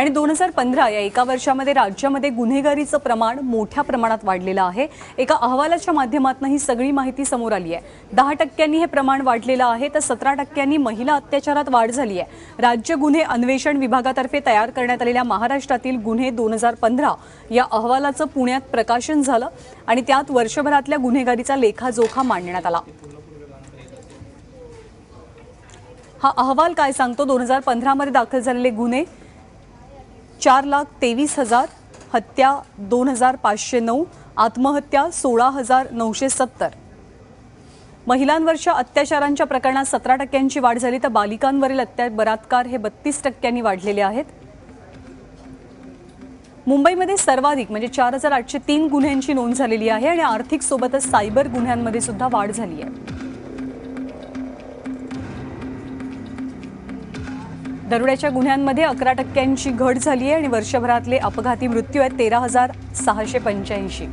आणि दोन हजार पंधरा या एका वर्षामध्ये राज्यामध्ये गुन्हेगारीचं प्रमाण मोठ्या प्रमाणात वाढलेलं आहे. एका अहवालाच्या माध्यमातून ही सगळी माहिती समोर आली आहे. दहा टक्क्यांनी हे प्रमाण वाढलेलं आहे तर सतरा टक्क्यांनी महिला अत्याचारात वाढ झाली आहे. राज्य गुन्हे अन्वेषण विभागातर्फे तयार करण्यात आलेल्या महाराष्ट्रातील गुन्हे दोन हजार पंधरा या अहवालाचं पुण्यात प्रकाशन झालं आणि त्यात वर्षभरातल्या गुन्हेगारीचा लेखाजोखा मांडण्यात आला. हा अहवाल काय सांगतो? दोन हजार पंधरामध्ये दाखल झालेले गुन्हे चार लाख तेवीस हजार हत्या दोन हजार पाचशे नऊ आत्महत्या सोळा हजार नऊशे सत्तर. महिलांवरच्या अत्याचारांच्या प्रकरणात सतरा टक्क्यांची वाढ झाली तर बालिकांवरील अत्या बलात्कार हे बत्तीस टक्क्यांनी वाढलेले आहेत. मुंबईमध्ये सर्वाधिक म्हणजे चार हजार आठशे तीन गुन्ह्यांची नोंद झालेली आहे आणि आर्थिक सोबतच सायबर गुन्ह्यांमध्ये सुद्धा वाढ झाली आहे. दरोड्याच्या गुन्ह्यांमध्ये अकरा टक्क्यांची घट झाली आहे आणि वर्षभरातले अपघाती मृत्यू आहेत तेरा हजार सहाशे पंच्याऐंशी.